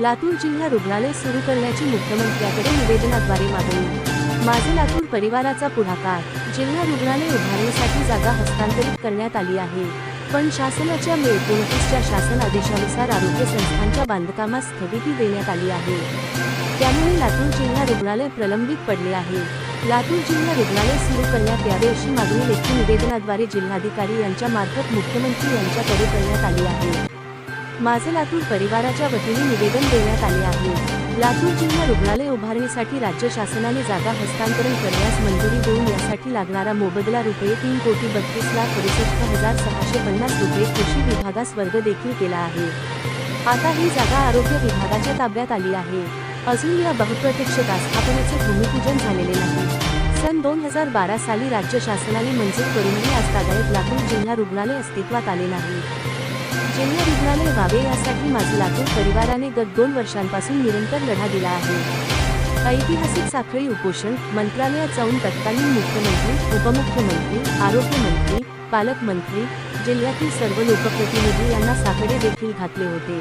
लातूर जिल्हा रुग्णालय सुरू करण्याची मुख्यमंत्र्याकडे निवेदनाद्वारे मागणी. माझे लातूर परिवाराचा पुढाकार. जिल्हा रुग्णालय उभारण्यासाठी जागा हस्तांतरित करण्यात आली आहे. पण शासनाच्या मे एकोणतीसच्या शासन आदेशानुसार आरोग्य संस्थांच्या बांधकामास स्थगिती देण्यात आली आहे. त्यामुळे लातूर जिल्हा रुग्णालय प्रलंबित पडले आहे. लातूर जिल्हा रुग्णालय सुरू करण्यात यावे अशी मागणी लेखी निवेदनाद्वारे जिल्हाधिकारी यांच्या मार्फत मुख्यमंत्री यांच्याकडे करण्यात आली आहे. माझे लातूर परिवाराच्या वतीने निवेदन देण्यात आले आहे. लातूर जिल्हा रुग्णालय उभारणीसाठी राज्य शासनाने जागा हस्तांतरण करण्यास मंजुरी देऊन यासाठी लागणारा मोबदला रुपये तीन कोटी बत्तीस लाख अडुसष्ट हजार सहाशे पन्नास रुपये कृषी विभागास वर्ग देखील केला आहे. आता ही जागा आरोग्य विभागाच्या ताब्यात आली आहे. अजून या बहुप्रत्यक्ष आस्थापनेचे भूमिपूजन झालेले नाही. सन दोन हजार बारा साली राज्य शासनाने मंजूर करूनही आजतागायत लातूर जिल्हा रुग्णालय अस्तित्वात आले नाही. केंद्र रुग्णालय व्हावे यासाठी माझे लातूर परिवाराने गत दोन वर्षांपासून निरंतर लढा दिला आहे. ऐतिहासिक साखळी उपोषण मंत्रालयात जाऊन तत्कालीन मुख्यमंत्री उपमुख्यमंत्री आरोग्यमंत्री पालकमंत्री जिल्ह्यातील सर्व लोकप्रतिनिधी यांना साखळे देखील घातले होते.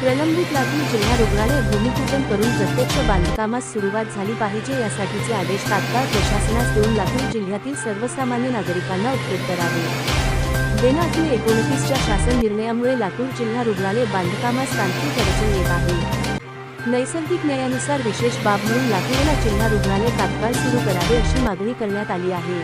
प्रलंबित लातूर जिल्हा रुग्णालय भूमिपूजन करून प्रत्यक्ष बांधकामास सुरुवात झाली पाहिजे यासाठीचे आदेश तात्काळ प्रशासनास देऊन लातूर जिल्ह्यातील सर्वसामान्य नागरिकांना उपयोग करावे दिनांक एकोणतीसच्या शासन निर्णयामुळे लातूर जिल्हा रुग्णालय बांधकामास तांत्रिक अडचण येत आहे. नैसर्गिक न्यायानुसार विशेष बाब म्हणून लातूरला जिल्हा रुग्णालय तात्काळ सुरू करावे अशी मागणी करण्यात आली आहे.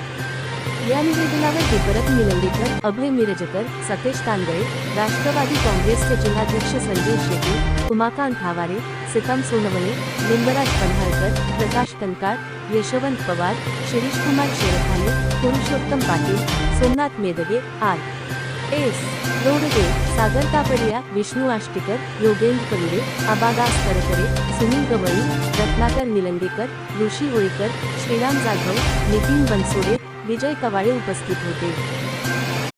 या निवेदनावर दिपरत निलंगेकर अभय मिरजकर सतेश तांदळे राष्ट्रवादी काँग्रेसचे जिल्हाध्यक्ष संजय शेट्टी उमाकांत भावारे सीताम सोनवणे लिंबराज पन्हाळकर प्रकाश कंकाळ यशवंत पवार शिरीषकुमार शेरखाने पुरुषोत्तम पाटील सोमनाथ मेदगे आर. एस. रोडगे सागर तापडिया विष्णू आष्टीकर योगेंद्र करुडे आबादास करकरे सुनील गवळी रत्नाकर निलंगेकर ऋषी होळीकर श्रीराम जाधव नितीन बनसोडे विजय कवाळे उपस्थित होते.